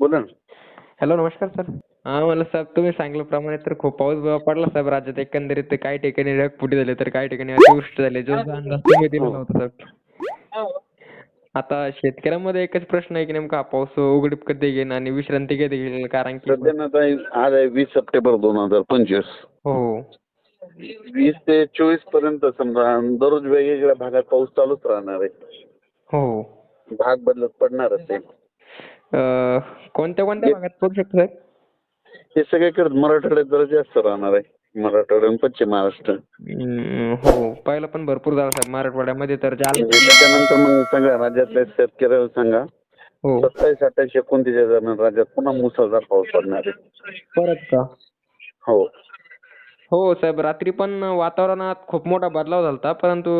बोला ना. हॅलो नमस्कार सर. हा मला साहेब तुम्ही सांगितल्याप्रमाणे तर खूप पाऊस पडला साहेब. राज्यात एकंदरीत काही ठिकाणी ढगफुटी झाले तर काही ठिकाणी अतिवृष्टी झाली. जो अंदाज तुम्ही दिला नव्हता साहेब. आता शेतकऱ्यांमध्ये एकच प्रश्न आहे की नेमका हा पाऊस उघडीप कधी घेईन आणि विश्रांती कधी घेईल? कारण की सध्या ना आता आज आहे वीस सप्टेंबर दोन हजार पंचवीस. हो. वीस ते चोवीसपर्यंत समजा दररोज वेगवेगळ्या भागात पाऊस चालूच राहणार आहे. हो. भाग बदलत पडणारच आहे. कोणत्या कोणत्या भागात पडू शकतो साहेब? हे सगळीकडे मराठवाड्यात जरा जास्त राहणार आहे. मराठवाडा आणि पश्चिम महाराष्ट्र. हम्म, हो पहिला पण भरपूर झाला साहेब मराठवाड्यामध्ये तर जालना म्हणजे त्याच्यानंतर मग सगळ्या राज्यातल्या शेतकऱ्याला सांगा. हो. सत्तावीस अठ्ठावीस एकोणतीस दरम्यान राज्यात पुन्हा मुसळधार पाऊस पडणार आहे. परत का? हो. हो साहेब रात्री पण वातावरणात खूप मोठा बदलाव झालता परंतु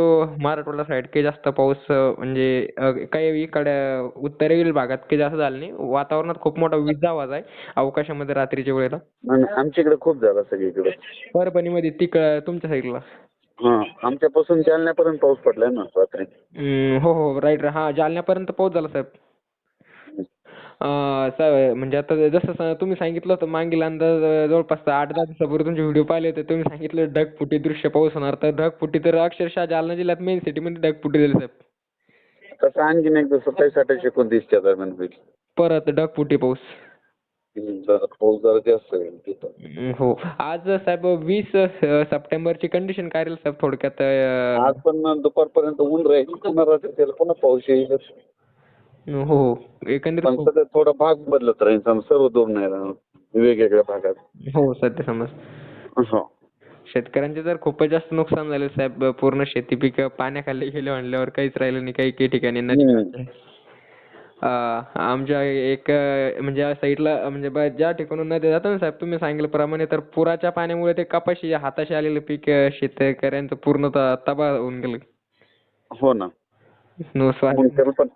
मराठवाडा साईड काही जास्त पाऊस म्हणजे काही इकडे उत्तरेकडील भागात काही जास्त झालं नाही. वातावरणात खूप मोठा वीज आवाज आहे अवकाशामध्ये रात्रीच्या वेळेला. आमच्याकडे खूप झाला सगळीकडे. परभणीमध्ये तिक तुमच्या साईडला? हा आमच्यापासून जालन्यापर्यंत पाऊस पडलाय ना रात्री. हो हो राईट हा जालन्यापर्यंत पाऊस झाला साहेब. अं, साहेब म्हणजे आता जसं तुम्ही सांगितलं होतं मागील अंदाज जवळपास आठ दहा दिवसापूर्वी तुमचे व्हिडिओ पाहिले होते. तुम्ही सांगितलं ढगफुटी दृश्य पाऊस होणार तर ढगफुटी तर अक्षरशः जालना जिल्ह्यात मेन सिटीमध्ये ढगफुटी झाली साहेब. तसं आणखीन एकदा सत्तावीस अठ्ठावीस एकोणतीसच्या दरम्यान होईल. परत ढगफुटी पाऊस. जरा पाऊस जरा जास्त होईल तिथं. हम्म, हो. आज साहेब वीस सप्टेंबरची कंडिशन काय राहील साहेब थोडक्यात अं, आज पण दुपारपर्यंत ऊन राहील. पुन्हा रात्री त्याला पुन्हा पाऊस येईल हो हो. एकंदरीत पण खूप- सध्या थोडा भाग बदलत राहील. सम- सर्व दूर नाही राहणार. वेगवेगळ्या भागात. हो सध्या समज. हो शेतकऱ्यांचे तर खूपच जास्त नुकसान झाले साहेब पूर्ण शेती पिकं पाण्याखाली गेले म्हणल्यावर काहीच राहिलं नाही काही काही ठिकाणी नदी हम्म. अं, आमच्या एक अं, म्हणजे या साईडला म्हणजे ब- ज्या ठिकाणून नद्या जातात ना साहेब तुम्ही सांगितल्याप्रमाणे तर पुराच्या पाण्यामुळे ते कपाशी हाताशी आलेलं पीक अं, शेतकऱ्यांचं पूर्ण तबाह होऊन गेलं. हो ना.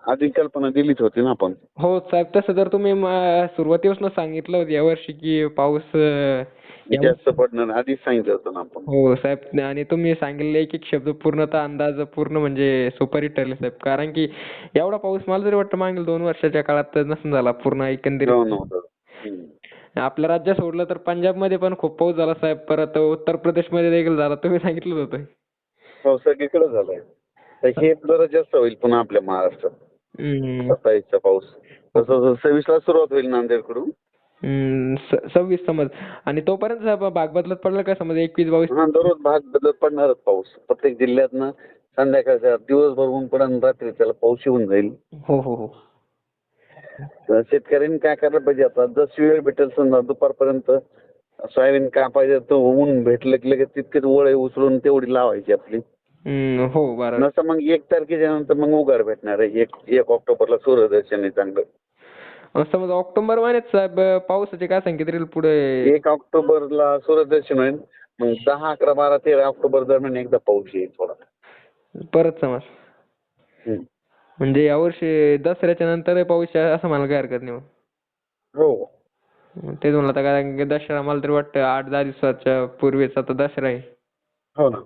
आधी कल्पना दिलीच होती ना आपण. हो साहेब तसं तर तुम्ही सुरुवातीपासून सांगितलं होतं यावर्षी की पाऊस जास्त पडणार आधीच सांगितलं होतं ना आपण. हो साहेब आणि तुम्ही सांगितले एक एक शब्द पूर्णतः अंदाज पूर्ण म्हणजे सुपरहिट ठरले साहेब. कारण की एवढा पाऊस मला तरी वाटतं मागील दोन वर्षाच्या काळात तर नसून झाला पूर्ण एकंदरीत. हो नव्हतं हम्म. आपल्या राज्य सोडलं तर पंजाबमध्ये पण खूप पाऊस झाला साहेब. परत उत्तर प्रदेशमध्ये देखील झाला तुम्ही सांगितलं होतं. हो सगळीकडे झालाय. तर हे जरा जास्त होईल पुन्हा आपल्या महाराष्ट्रात. हम्म, सत्तावीसचा पाऊस. तसं सव्वीस ला सुरुवात होईल नांदेडकडून. हम्म, स- सव्वीस समज. आणि तोपर्यंत भाग बदलत पडला का समज एकवीस बावीस? हा दररोज भाग बदलत पडणारच पाऊस. प्रत्येक जिल्ह्यातनं संध्याकाळच्या दिवसभर ऊन पडून रात्री त्याला पाऊस येऊन जाईल. हो हो हो. तर शेतकऱ्यांनी काय करायला पाहिजे आता? जशी वेळ भेटेल समजा दुपारपर्यंत सोयाबीन कापायचं तर ऊन भेटलं की लगेच तितकेच वळे उचलून तेवढी लावायची आपली. हो बरं नसं मग एक तारखेच्या नंतर मग उघाड भेटणार आहे. एक एक ऑक्टोबरला सूर्यदर्शन आहे चांगलं समज ऑक्टोबर महिन्यात साहेब पावसाचे काय संकेत राहील पुढे? एक ऑक्टोबरला सूर्यदर्शन होईल. मग दहा अकरा बारा तेरा ऑक्टोबर दरम्यान एकदा पाऊस येईल थोडा. परत समज. हम्म. म्हणजे यावर्षी दसऱ्याच्या नंतर पाऊस आहे असं मला काय हरकत नाही मग. हो. तेच म्हणलं आता कारण की दसरा मला तरी वाटतं आठ दहा दिवसाच्या पूर्वीच आता दसरा आहे. हो ना.